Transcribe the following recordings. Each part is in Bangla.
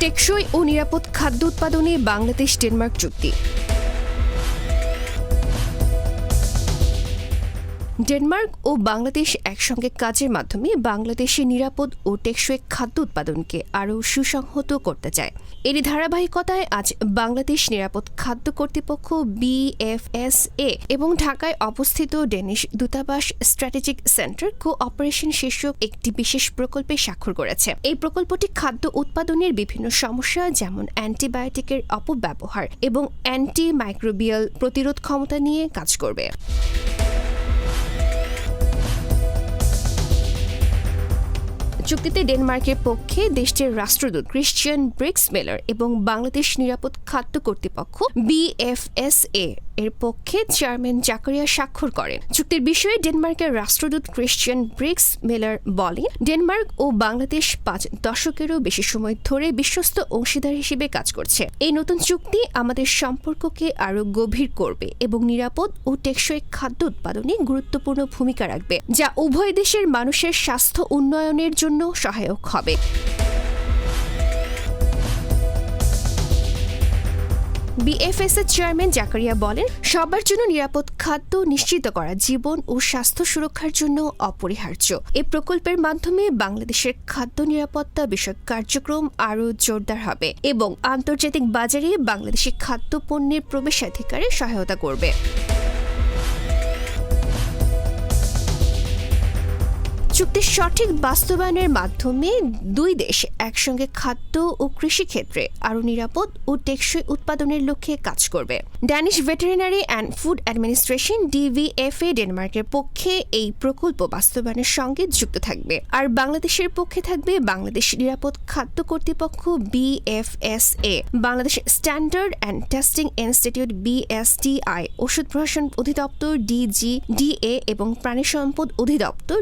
টেকসই ও নিরাপদ খাদ্য উৎপাদনে বাংলাদেশ ডেনমার্ক চুক্তি। ডেনমার্ক ও বাংলাদেশ একসঙ্গে কাজের মাধ্যমে বাংলাদেশে নিরাপদ ও টেকসই খাদ্য উৎপাদনকে আরও সুসংহত করতে চায়। এরই ধারাবাহিকতায় আজ বাংলাদেশ নিরাপদ খাদ্য কর্তৃপক্ষ বিএফএসএ এবং ঢাকায় অবস্থিত ডেনিশ দূতাবাস স্ট্র্যাটেজিক সেন্টার কো অপারেশন শীর্ষক একটি বিশেষ প্রকল্পে স্বাক্ষর করেছে। এই প্রকল্পটি খাদ্য উৎপাদনের বিভিন্ন সমস্যা যেমন অ্যান্টিবায়োটিকের অপব্যবহার এবং অ্যান্টি মাইক্রোবিয়াল প্রতিরোধ ক্ষমতা নিয়ে কাজ করবে। চুক্তিতে ডেনমার্কের পক্ষে দেশটির রাষ্ট্রদূত ক্রিশ্চিয়ান ব্রিক্স মেলার এবং বাংলাদেশ নিরাপদ খাদ্য কর্তৃপক্ষ বিএফএসএ এর পক্ষে চেয়ারম্যান জাকারিয়া স্বাক্ষর করেন। চুক্তির বিষয়ে ডেনমার্কের রাষ্ট্রদূত ক্রিশ্চিয়ান ব্রিক্স মেলার বলেন, ডেনমার্ক ও বাংলাদেশ পাঁচ দশকেরও বেশি সময় ধরে বিশ্বস্ত অংশীদার হিসেবে কাজ করছে। এই নতুন চুক্তি আমাদের সম্পর্ককে আরও গভীর করবে এবং নিরাপদ ও টেকসই খাদ্য উৎপাদনে গুরুত্বপূর্ণ ভূমিকা রাখবে, যা উভয় দেশের মানুষের স্বাস্থ্য উন্নয়নের জন্য সহায়ক হবে। বিএফএস এর চেয়ারম্যান জাকারিয়া বলেন, সবার জন্য নিরাপদ খাদ্য নিশ্চিত করা জীবন ও স্বাস্থ্য সুরক্ষার জন্য অপরিহার্য। এই প্রকল্পের মাধ্যমে বাংলাদেশের খাদ্য নিরাপত্তা বিষয়ক কার্যক্রম আরও জোরদার হবে এবং আন্তর্জাতিক বাজারে বাংলাদেশি খাদ্য পণ্যের প্রবেশাধিকারে সহায়তা করবে। চুক্তির সঠিক বাস্তবায়নের মাধ্যমে দুই দেশ একসঙ্গে খাদ্য ও কৃষি ক্ষেত্রে আরও নিরাপদ ও টেকসই উৎপাদনের লক্ষ্যে কাজ করবে। Danish veterinary and food administration DVFA ডেনমার্কের পক্ষে এই প্রকল্প বাস্তবায়নের সঙ্গে যুক্ত থাকবে। আর বাংলাদেশের পক্ষে থাকবে বাংলাদেশ নিরাপদ খাদ্য কর্তৃপক্ষ BFSA Bangladesh standard and testing institute BSTI ওষুধ প্রশাসন অধিদপ্তর ডিজি ডিএ এবং প্রাণী সম্পদ অধিদপ্তর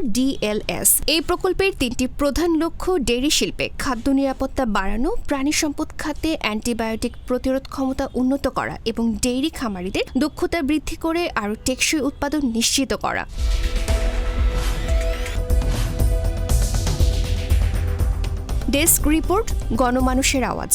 ডিএলএস এই প্রকল্পের তিনটি প্রধান লক্ষ্য ডেইরি শিল্পে খাদ্য নিরাপত্তা বাড়ানো, প্রাণী সম্পদ খাতে অ্যান্টিবায়োটিক প্রতিরোধ ক্ষমতা উন্নত করা এবং ডেইরি খামারিদের দক্ষতা বৃদ্ধি করে আরও টেকসই উৎপাদন নিশ্চিত করা। ডেস্ক রিপোর্ট, গণমানুষের আওয়াজ।